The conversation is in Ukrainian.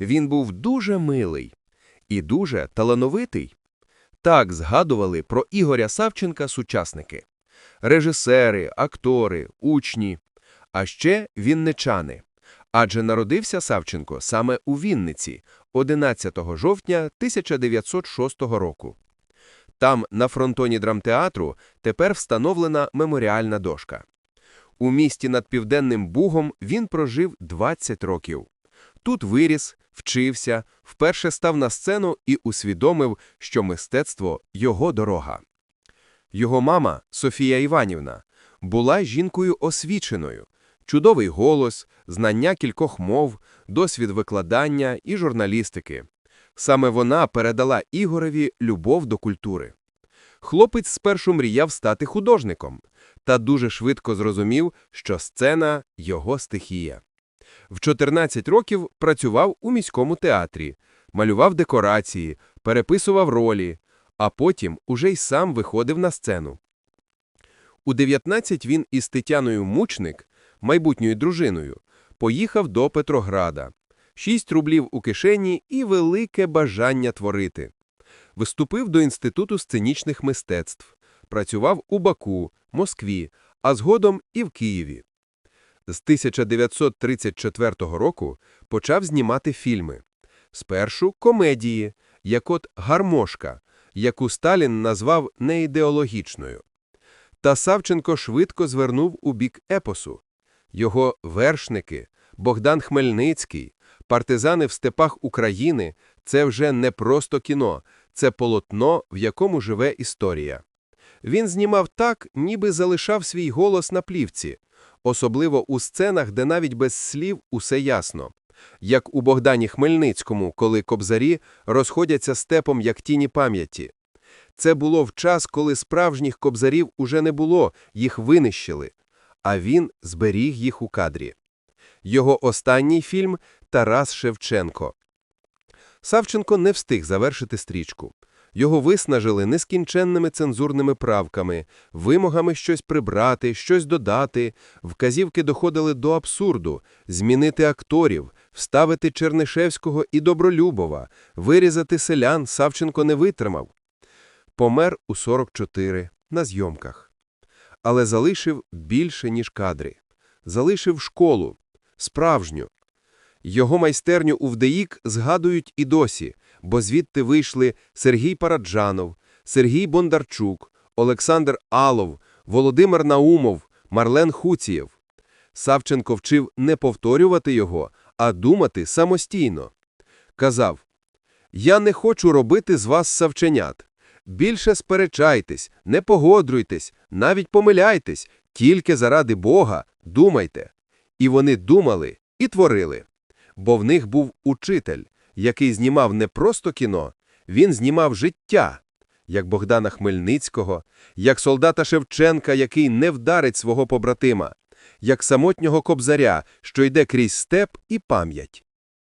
Він був дуже милий і дуже талановитий. Так згадували про Ігоря Савченка сучасники. Режисери, актори, учні, а ще вінничани. Адже народився Савченко саме у Вінниці 11 жовтня 1906 року. Там, на фронтоні драмтеатру, тепер встановлена меморіальна дошка. У місті над Південним Бугом він прожив 20 років. Тут виріс, вчився, вперше став на сцену і усвідомив, що мистецтво – його дорога. Його мама, Софія Іванівна, була жінкою освіченою. Чудовий голос, знання кількох мов, досвід викладання і журналістики. Саме вона передала Ігореві любов до культури. Хлопець спершу мріяв стати художником, та дуже швидко зрозумів, що сцена – його стихія. В 14 років працював у міському театрі, малював декорації, переписував ролі, а потім уже й сам виходив на сцену. У 19 він із Тетяною Мучник, майбутньою дружиною, поїхав до Петрограда. 6 рублів у кишені і велике бажання творити. Виступив до Інституту сценічних мистецтв, працював у Баку, Москві, а згодом і в Києві. З 1934 року почав знімати фільми. Спершу комедії, як от «Гармошка», яку Сталін назвав неідеологічною. Та Савченко швидко звернув у бік епосу. Його вершники, Богдан Хмельницький, партизани в степах України – це вже не просто кіно, це полотно, в якому живе історія. Він знімав так, ніби залишав свій голос на плівці, особливо у сценах, де навіть без слів усе ясно. Як у Богдані Хмельницькому, коли кобзарі розходяться степом, як тіні пам'яті. Це було в час, коли справжніх кобзарів уже не було, їх винищили, а він зберіг їх у кадрі. Його останній фільм «Тарас Шевченко». Савченко не встиг завершити стрічку. Його виснажили нескінченними цензурними правками, вимогами щось прибрати, щось додати, вказівки доходили до абсурду – змінити акторів, вставити Чернишевського і Добролюбова, вирізати селян Савченко не витримав. Помер у 44 на зйомках. Але залишив більше, ніж кадри. Залишив школу, справжню. Його майстерню у ВДІК згадують і досі, бо звідти вийшли Сергій Параджанов, Сергій Бондарчук, Олександр Алов, Володимир Наумов, Марлен Хуцієв. Савченко вчив не повторювати його, а думати самостійно. Казав, «Я не хочу робити з вас савченят. Більше сперечайтесь, не погодруйтесь, навіть помиляйтесь, тільки заради Бога думайте. І вони думали і творили. Бо в них був учитель, який знімав не просто кіно, він знімав життя, як Богдана Хмельницького, як солдата Шевченка, який не вдарить свого побратима, як самотнього кобзаря, що йде крізь степ і пам'ять.